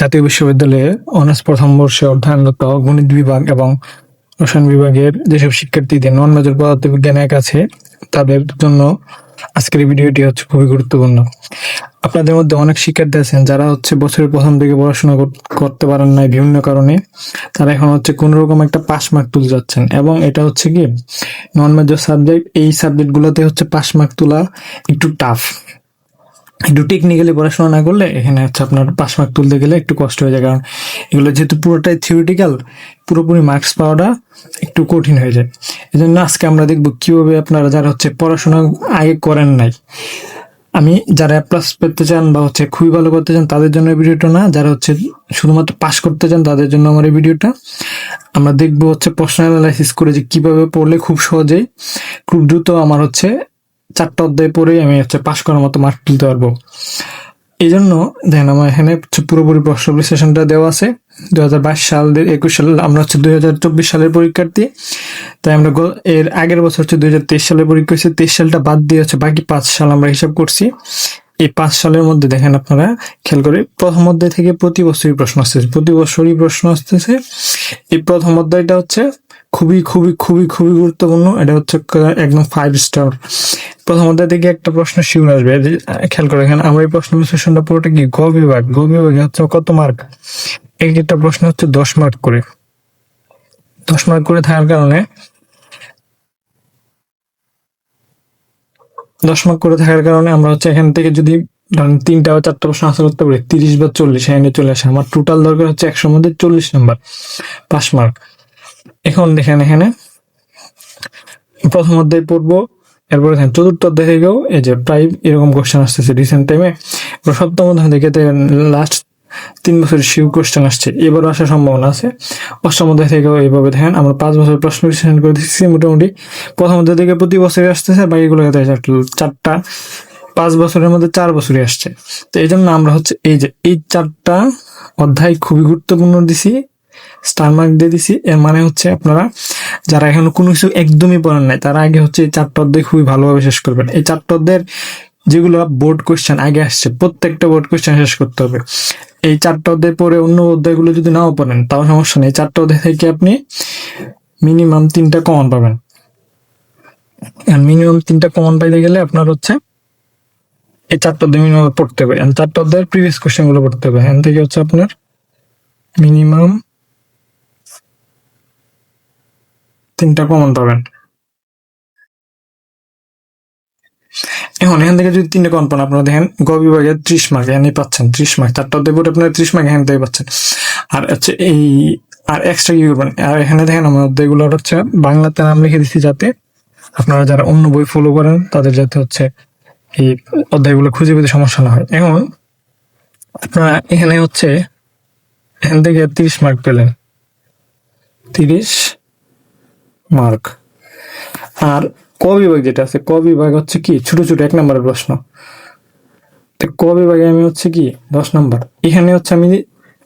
জাতীয় বিশ্ববিদ্যালয়ে অনার্স প্রথম বর্ষে অধ্যয়নরত গণিত বিভাগ এবং রসায়ন বিভাগের যেসব শিক্ষার্থীদের নন মেজর পদার্থবিজ্ঞান এক আছে, তাদের জন্য আজকের ভিডিওটি হচ্ছে খুবই গুরুত্বপূর্ণ। আপনাদের মধ্যে অনেক শিক্ষার্থী আছেন যারা হচ্ছে বছরের প্রথম দিকে পড়াশোনা করতে পারেন নাই বিভিন্ন কারণে। তারা এখন হচ্ছে কোন রকম একটা পাস মার্ক তুলে যাচ্ছেন এবং এটা হচ্ছে কি নন মেজর সাবজেক্ট এই সাবজেক্ট গুলোতে হচ্ছে পাস মার্ক তোলা একটু টাফ একটু টেকনিক্যালি পড়াশোনা না করলে এখানে হচ্ছে আপনার পাস মার্ক তুলতে গেলে একটু কষ্ট হয়ে যায়। কারণ এগুলো যেহেতু পুরোটাই থিওরিটিক্যাল পুরোপুরি মার্কস পাওয়াটা একটু কঠিন হয়ে যায়। এই জন্য আজকে আমরা দেখব কীভাবে আপনারা যারা হচ্ছে পড়াশোনা আগে করেন নাই, আমি যারা প্লাস পেতে চান বা হচ্ছে খুবই ভালো করতে চান তাদের জন্য এই ভিডিওটা না, যারা হচ্ছে শুধুমাত্র পাস করতে চান তাদের জন্য আমার এই ভিডিওটা। আমরা দেখব হচ্ছে প্রশ্ন অ্যানালাইসিস করে যে কীভাবে পড়লে খুব সহজেই, খুব দ্রুত আমার হচ্ছে চারটা অধ্যায় পরে আমি হচ্ছে পাশ করার মতো মার্ক তুলতে পারব। এই জন্য দেখেন আমার এখানে পুরোপুরি প্রশ্ন বিশ্লেষণটা দেওয়া আছে। দুই হাজার বাইশ সাল একুশ সাল, আমরা হচ্ছে দুই হাজার চব্বিশ সালের পরীক্ষার্থী। তাই আমরা এর আগের বছর হচ্ছে দুই হাজার তেইশ সালের পরীক্ষা হচ্ছে তেইশ সালটা বাদ দিয়ে হচ্ছে বাকি পাঁচ সাল আমরা হিসাব করছি। এই পাঁচ সালের মধ্যে দেখেন আপনারা খেয়াল করে, প্রথম অধ্যায় থেকে প্রতি বছরই প্রশ্ন আসতেছে, প্রতি বছরই প্রশ্ন আসতেছে। এই প্রথম অধ্যায়টা হচ্ছে খুবই খুবই খুবই খুবই গুরুত্বপূর্ণ। এটা হচ্ছে একদম ফাইভ স্টার প্রথম থেকে একটা প্রশ্ন শিউর আসবে। খেয়াল করে এখানে আমার এই প্রশ্ন বিশ্লেষণটা পুরোটা কি গ বিভাগ? গ বিভাগে হচ্ছে কত মার্ক এক একটা প্রশ্ন হচ্ছে দশ মার্ক করে। দশ মার্ক করে থাকার কারণে দশ মার্ক করে থাকার কারণে আমরা হচ্ছে এখান থেকে যদি ধরেন তিনটা বা চারটা প্রশ্ন আনসার করতে পারি, তিরিশ বা চল্লিশ, এখানে চলে আসে। আমার টোটাল দরকার হচ্ছে একশোর মধ্যে চল্লিশ নাম্বার পাঁচ মার্ক এখন দেখেন এখানে। প্রথম অধ্যায় পড়ব, এরপরে দেখেন চতুর্থ অধ্যায় থেকেও এই যে প্রায় এরকম কোশ্চেন আসতেছে রিসেন্ট টাইমে সপ্তম অধ্যায় থেকে লাস্ট তিন বছরের শিউ কোশ্চেন আসছে এবারও আসার সম্ভাবনা আছে। অষ্টম অধ্যায় থেকেও এইভাবে দেখেন, আমরা পাঁচ বছর প্রশ্ন বিশ্লেষণ করে দিচ্ছি মোটামুটি। প্রথম অধ্যায় থেকে প্রতি বছরে আসতেছে বাকিগুলো চারটা, পাঁচ বছরের মধ্যে চার বছরই আসছে। তো এই জন্য আমরা হচ্ছে এই যে এই চারটা অধ্যায় খুবই গুরুত্বপূর্ণ দিছি। স্টার মার্ক দিয়ে দিছি। এর মানে হচ্ছে আপনারা যারা এখনও কোনো কিছু একদমই পড়েন নাই, তারা আগে হচ্ছে এই চারটা অধ্যায় খুবই ভালোভাবে শেষ করবেন। এই চারটা অধ্যায়ের যেগুলো বোর্ড কোশ্চেন আগে আসছে, প্রত্যেকটা বোর্ড কোশ্চেন শেষ করতে হবে। এই চারটা অধ্যায় পরে অন্য অধ্যায়গুলো যদি নাও পড়েন, তাও সমস্যা নেই। চারটা অধ্যায় থেকে আপনি মিনিমাম তিনটা কমন পাবেন। মিনিমাম তিনটা কমন পাইতে গেলে আপনার হচ্ছে এই চারটা অধ্যায় মিনিমাম পড়তে হবে। চারটা অধ্যায়ের প্রিভিয়াস কোশ্চেনগুলো পড়তে হবে। এখান থেকে হচ্ছে আপনার মিনিমাম তিনটা কমন পাবেন। এখন এখান থেকে যদি তিনটা কমন পান, আপনারা দেখেন গ বিভাগে ত্রিশ মার্ক এখানে পাচ্ছেন ত্রিশ মার্ক চারটা পড়ে আপনারা ত্রিশ মার্ক এখান থেকে পাচ্ছেন। আর হচ্ছে এই, আর এক্সট্রা কি করবেন? আর এখানে দেখেন, আমার অধ্যায়গুলো হচ্ছে বাংলাতে নাম লিখে দিচ্ছি যাতে আপনারা যারা অন্য বই ফলো করেন, তাদের যাতে হচ্ছে এই অধ্যায়গুলো খুঁজে পেতে সমস্যা না হয়। এখন আপনারা এখানে হচ্ছে, এখান থেকে তিরিশ মার্ক পেলেন। তিরিশ মার্ক। আর ক বিভাগ যেটা আছে, ক বিভাগ হচ্ছে কি? ছোট ছোট এক নম্বরের প্রশ্ন। ক বিভাগে আমি হচ্ছে কি? দশ নম্বর। এখানে হচ্ছে আমি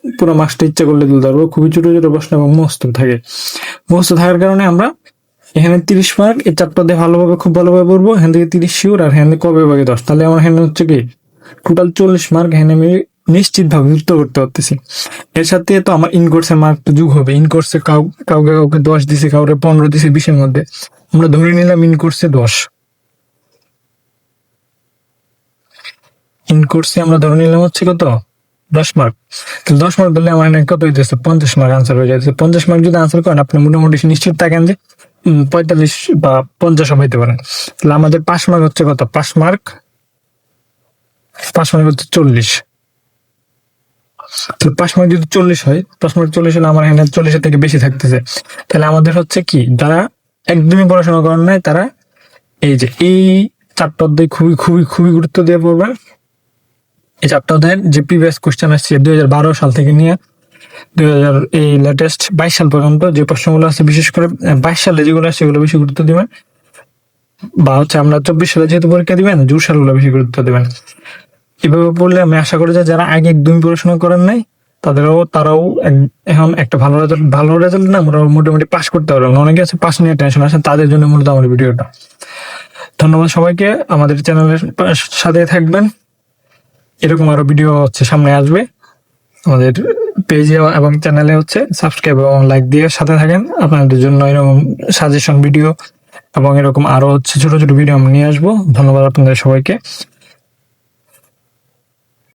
পুরো মার্কসটা ইচ্ছা করলে তুলতে পারব। খুবই ছোট ছোট প্রশ্ন এবং মুখস্থ থাকে। মুখস্থ থাকার কারণে আমরা এখানে তিরিশ মার্ক, এই চারটা দিয়ে ভালোভাবে, খুব ভালোভাবে পড়ব। এখান থেকে তিরিশ শিওর, আর এখানে ক বিভাগে দশ। তাহলে আমার এখানে হচ্ছে কি? টোটাল চল্লিশ মার্ক এখানে আমি নিশ্চিত ভাবে যুক্ত করতে পারতেছি। এর সাথে তো আমার ইনকোর্সের মার্ক তো যুগ হবে। ইনকোর্সে কাউ কাউকে কাউকে দশ দিছে কাউকে পনেরো দিছে, বিশের মধ্যে। আমরা ধরে নিলাম ইনকোর্সে দশ। ইনকোর্সে আমরা ধরে নিলাম হচ্ছে কত? দশ মার্ক তাহলে দশ মার্ক ধরলে আমার কত হইতেছে? পঞ্চাশ মার্ক আনসার হয়ে যাচ্ছে পঞ্চাশ মার্ক যদি আনসার করেন, আপনি মোটামুটি নিশ্চিত থাকেন যে পঁয়তাল্লিশ বা পঞ্চাশ হইতে পারেন তাহলে আমাদের পাঁচ মার্ক হচ্ছে কত? পাঁচ মার্ক পাঁচ মার্ক হচ্ছে চল্লিশ। তো পাঁচ মার্ক যদি চল্লিশ হয়, পাঁচ মার্ক চল্লিশ হলে আমার এখানে চল্লিশের থেকে বেশি থাকতেছে। তাহলে আমাদের হচ্ছে কি, যারা একদমই পড়াশোনা করেন নাই, তারা এই যে এই চারটা অধ্যায় খুবই খুবই খুবই গুরুত্ব দিয়ে পড়বেন। এই চারটা অধ্যায়ের যে প্রিভিয়াস কোশ্চেন আসছে দুই হাজার বারো সাল থেকে নিয়ে, দুই হাজার এই লেটেস্ট বাইশ সাল পর্যন্ত যে প্রশ্নগুলো আছে, বিশেষ করে বাইশ সালে যেগুলো আছে সেগুলো বেশি গুরুত্ব দিবেন। বা হচ্ছে আমরা চব্বিশ সালে যেহেতু পরীক্ষা দিবেন জুন সালগুলো বেশি গুরুত্ব দিবেন। এভাবে পড়লে আমি আশা করি যে যারা আগে একদমই পড়াশোনা করেন নাই, তাদেরও, তারাও এখন একটা ভালো রেজাল্ট ভালো রেজাল্ট না আমরা মোটামুটি পাস করতে পারব অনেকে আছে পাস নিয়ে টেনশন আছে, তাদের জন্য মূলত আমার ভিডিওটা। ধন্যবাদ সবাইকে, আমাদের চ্যানেলের সাথে থাকবেন। এরকম আরও ভিডিও হচ্ছে, সামনে আসবে। আমাদের পেজে এবং চ্যানেলে হচ্ছে সাবস্ক্রাইব এবং লাইক দিয়ে সাথে থাকেন। আপনাদের জন্য এরকম সাজেশন ভিডিও এবং এরকম আরও হচ্ছে ছোট ছোট ভিডিও আমি নিয়ে আসব। ধন্যবাদ আপনাদের সবাইকে।